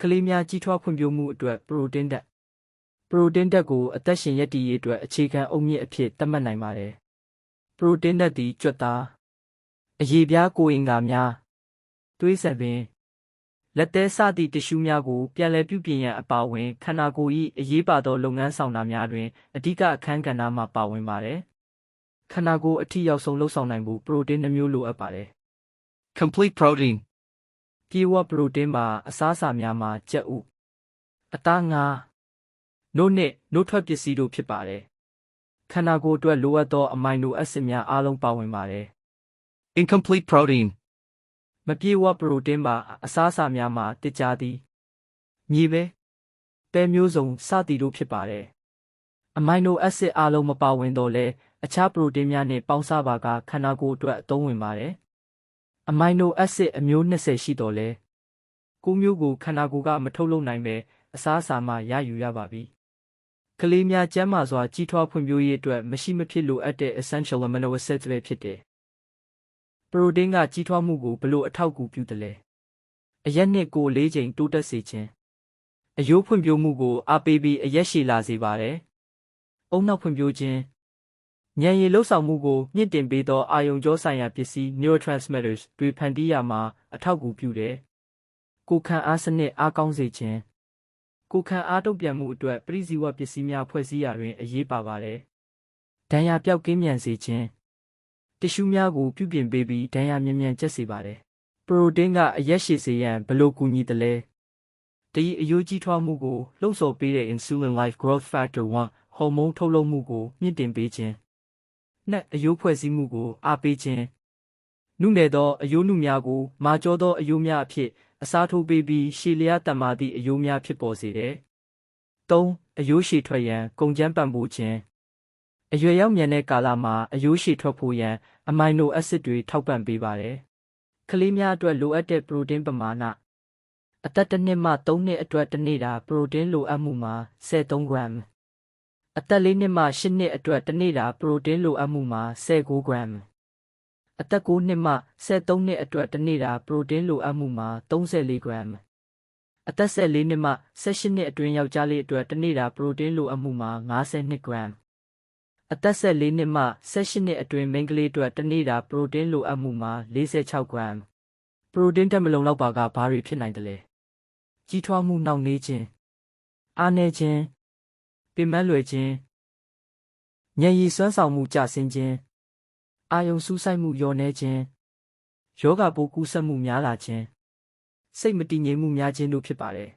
ကလေးများကြီးထွားဖွံ့ဖြိုးမှုအတွက်ပရိုတင်းဓာတ်ပရိုတင်းဓာတ်ကိုအသက်ရှင်ရပ်တည်ရေးအတွက်အခြေခံအုတ်မြစ်အဖြစ်သတ်မှတ်နိုင်ပါတယ်ပရိုတင်းဓာတ်သည်ကြွက်သားအရေပြားကိုယ်အင်္ဂါများသွေးဆံပင်လက်သေးစသည့်တ िश ူးများကိုပြန်လည်ပြုပြင်ရန်အပါအဝင်ခန္ဓာကိုယ်၏အရေးပါသောလုပ်ငန်းဆောင်တာများတွင်အဓိကအခန်းကဏ္ဍမှပါဝင်ပါတယ်ခန္ဓာကိုယ်အထိရောက်ဆုံးလှုပ်ဆောင်နိုင်ဖို့ပရိုတင်းနှမျိုးလိုအပ်ပါတယ် Complete protein. ပြေဝပရိုတင်းပါအစားအစာများမှာကြက်ဥအသားငါးနို့နှင့်နို့ထွက်ပစ္စည်းတို့ဖြစ်ပါတယ်ခန္ဓာကိုယ်အတွက်လိုအပ်သောအမိုင်နိုအက်ဆစ်များအားလုံးပါဝင်ပါတယ် Incomplete protein. မပြေဝပရိုတင်းပါအစားအစာများမှာတစ်ကြားသည်မြေပဲပဲမျိုးစုံစသည်တို့ဖြစ်ပါတယ်အမိုင်နိုအက်ဆစ်အားလုံးမပါဝင်တော့လဲအခြားပရိုတင်းများနှင့်ပေါင်းစားပါကခန္ဓာကိုယ်အတွက်အသုံးဝင်ပါတယ် အမိုင်နိုအက်ဆစ်အမျိုး20ရှိတော့လဲကိုးမျိုးကိုခန္ဓာကိုယ်ကမထုတ်လုပ်နိုင်ပဲအစားအစာမှရယူရပါပြီကလေးများကျန်းမာစွာကြီးထွားဖွံ့ဖြိုးရေးအတွက်မရှိမဖြစ်လိုအပ်တဲ့ essential amino acids တွေဖြစ်တယ်ပရိုတင်းကကြီးထွားမှုကိုဘလို့အထောက်အကူပြုတယ်လဲအရက်နှစ်ကို၄ချိန်တိုးတက်စေခြင်းအယိုးဖွံ့ဖြိုးမှုကိုအားပေးပြီးအရက်ရှည်လာစေပါတယ်အုံနောက်ဖွံ့ဖြိုးခြင်း ဉာဏ်ရည်လှုပ်ဆောင်မှုကိုမြင့်တင်ပေးသောအာယုံကြောဆိုင်ရာပစ္စည်း neurotransmitters တွေဖန်တီးရမှာအထောက်အကူပြုတယ်ကိုယ်ခံအားစနစ်အားကောင်းစေခြင်းကိုယ်ခံအားတုံ့ပြန်မှုအတွက်ပရိဇီဝပစ္စည်းများဖွဲ့စည်းရာတွင်အရေးပါပါတယ်ဒဏ်ရာပြောက်ကင်းမြန်စေခြင်းတ िश ူးများကိုပြုပြင်ပေးပြီးဒဏ်ရာမြန်မြန်ကျက်စေပါတယ်ပရိုတင်းကအရက်ရှည်စေရန်ဘယ်လို့ကူညီတယ်လဲဒီအယိုးကြီးထွားမှုကိုလှုံ့ဆော်ပေးတဲ့ insulin life growth factor 1ဟော်မုန်းထုတ်လုပ်မှုကိုမြင့်တင်ပေးခြင်း နှက်အယိုးဖွဲ့စည်းမှုကိုအားပေးခြင်းနုနယ်သောအယိုးနုများကိုမာကျောသောအယိုးများအဖြစ်အစားထိုးပေးပြီးရှည်လျားတန်မာသည့်အယိုးများဖြစ်ပေါ်စေတယ်။၃အယိုးရှည်ထွက်ရန်ကုန်ကျန်းပံ့ပိုးခြင်းအရွယ်ရောက်မြန်တဲ့ကာလမှာအယိုးရှည်ထွက်ဖို့ရန်အမိုင်နိုအက်ဆစ်တွေထောက်ပံ့ပေးပါတယ်။ကလေးများအတွက်လိုအပ်တဲ့ပရိုတင်းပမာဏအသက်တစ်နှစ်မှ၃နှစ်အတွက်တစ်နေ့တာပရိုတင်းလိုအပ်မှုမှာ73 gram အသက်၄နှစ်မှ၈နှစ်အတွက်တစ်နေ့တာပရိုတင်းလိုအပ်မှုမှာ19 gram အသက်9နှစ်မှ73နှစ်အတွက်တစ်နေ့တာပရိုတင်းလိုအပ်မှုမှာ34 gram အသက်14နှစ်မှ18နှစ်အတွင်းယောက်ျားလေးအတွက်တစ်နေ့တာပရိုတင်းလိုအပ်မှုမှာ52 gram အသက်14နှစ်မှ18နှစ်အတွင်းမိန်းကလေးအတွက်တစ်နေ့တာပရိုတင်းလိုအပ်မှုမှာ46 gram ပရိုတင်းတက်မလုံလောက်ပါကဘာတွေဖြစ်နိုင်တယ်လဲကြီးထွားမှုနှောင့်နှေးခြင်းအားနည်းခြင်း ပင်မလွယ်ခြင်းဉာဏ်ရည်စွမ်းဆောင်မှုကျဆင်းခြင်းအာယုံစူးစိုက်မှုလျော့နည်းခြင်းယောဂပိုးကူးစက်မှုများလာခြင်းစိတ်မတည်ငြိမ်မှုများခြင်းတို့ဖြစ်ပါတယ်